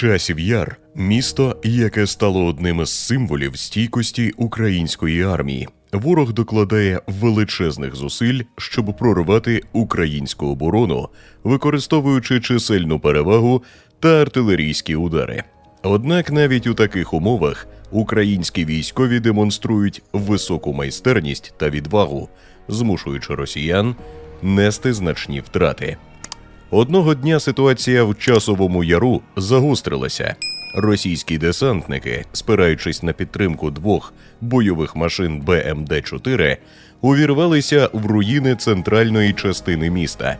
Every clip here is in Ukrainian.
Часів Яр місто, яке стало одним із символів стійкості української армії. Ворог докладає величезних зусиль, щоб прорвати українську оборону, використовуючи чисельну перевагу та артилерійські удари. Однак навіть у таких умовах українські військові демонструють високу майстерність та відвагу, змушуючи росіян нести значні втрати. Одного дня ситуація в часовому яру загострилася. Російські десантники, спираючись на підтримку двох бойових машин БМД-4, увірвалися в руїни центральної частини міста.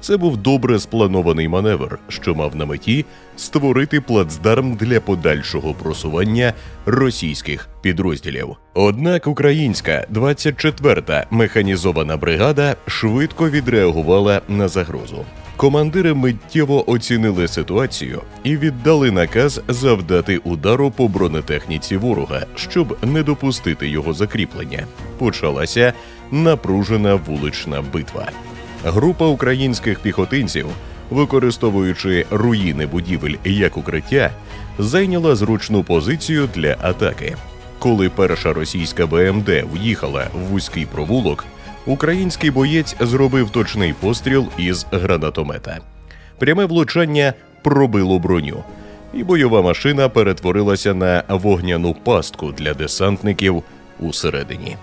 Це був добре спланований маневр, що мав на меті створити плацдарм для подальшого просування російських підрозділів. Однак українська 24-та механізована бригада швидко відреагувала на загрозу. Командири миттєво оцінили ситуацію і віддали наказ завдати удару по бронетехніці ворога, щоб не допустити його закріплення. Почалася напружена вулична битва. Група українських піхотинців, використовуючи руїни будівель як укриття, зайняла зручну позицію для атаки. Коли перша російська БМД в'їхала в вузький провулок, український боєць зробив точний постріл із гранатомета. Пряме влучання пробило броню, і бойова машина перетворилася на вогняну пастку для десантників усередині.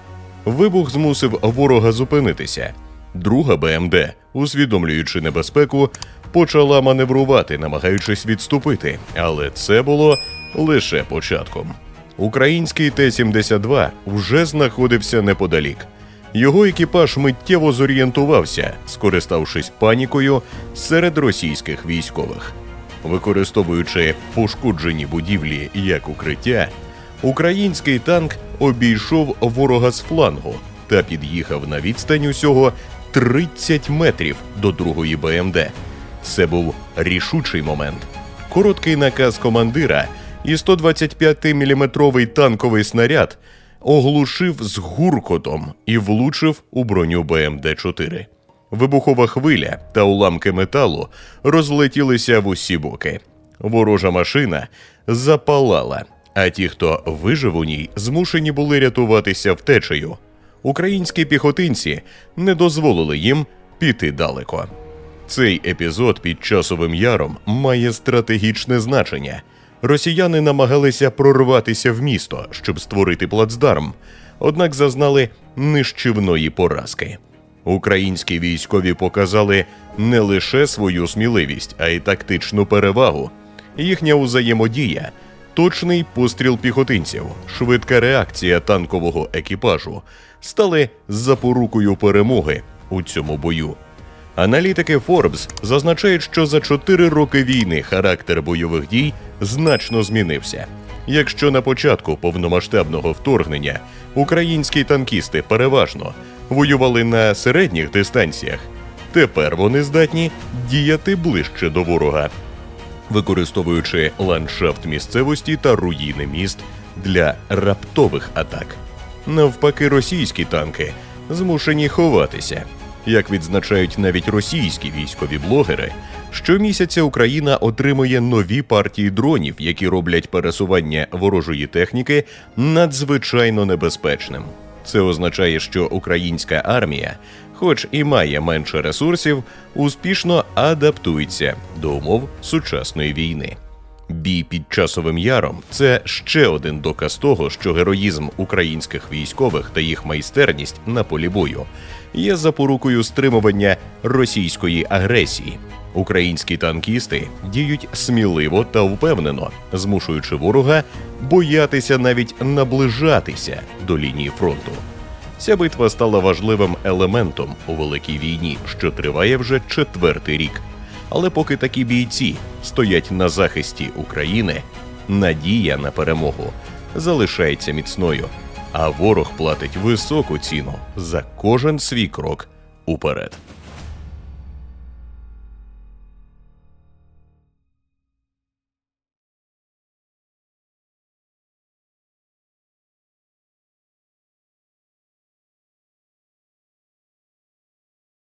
Вибух змусив ворога зупинитися. Друга БМД, усвідомлюючи небезпеку, почала маневрувати, намагаючись відступити, але це було лише початком. Український Т-72 вже знаходився неподалік. Його екіпаж миттєво зорієнтувався, скориставшись панікою серед російських військових. Використовуючи пошкоджені будівлі як укриття, український танк обійшов ворога з флангу та під'їхав на відстань усього 30 метрів до другої БМД. Це був рішучий момент. Короткий наказ командира і 125-мм танковий снаряд оглушив з гуркотом і влучив у броню БМД-4. Вибухова хвиля та уламки металу розлетілися в усі боки. Ворожа машина запалала, а ті, хто вижив у ній, змушені були рятуватися втечею. Українські піхотинці не дозволили їм піти далеко. Цей епізод під часовим яром має стратегічне значення. Росіяни намагалися прорватися в місто, щоб створити плацдарм, однак зазнали нищівної поразки. Українські військові показали не лише свою сміливість, а й тактичну перевагу. Їхня взаємодія, точний постріл піхотинців, швидка реакція танкового екіпажу стали запорукою перемоги у цьому бою. Аналітики Forbes зазначають, що за 4 роки війни характер бойових дій значно змінився. Якщо на початку повномасштабного вторгнення українські танкісти переважно воювали на середніх дистанціях, тепер вони здатні діяти ближче до ворога, використовуючи ландшафт місцевості та руїни міст для раптових атак. Навпаки, російські танки змушені ховатися. Як відзначають навіть російські військові блогери, щомісяця Україна отримує нові партії дронів, які роблять пересування ворожої техніки надзвичайно небезпечним. Це означає, що українська армія, хоч і має менше ресурсів, успішно адаптується до умов сучасної війни. Бій під часовим яром це ще один доказ того, що героїзм українських військових та їх майстерність на полі бою є запорукою стримування російської агресії. Українські танкісти діють сміливо та впевнено, змушуючи ворога боятися навіть наближатися до лінії фронту. Ця битва стала важливим елементом у великій війні, що триває вже четвертий рік. Але поки такі бійці стоять на захисті України, надія на перемогу залишається міцною, а ворог платить високу ціну за кожен свій крок уперед.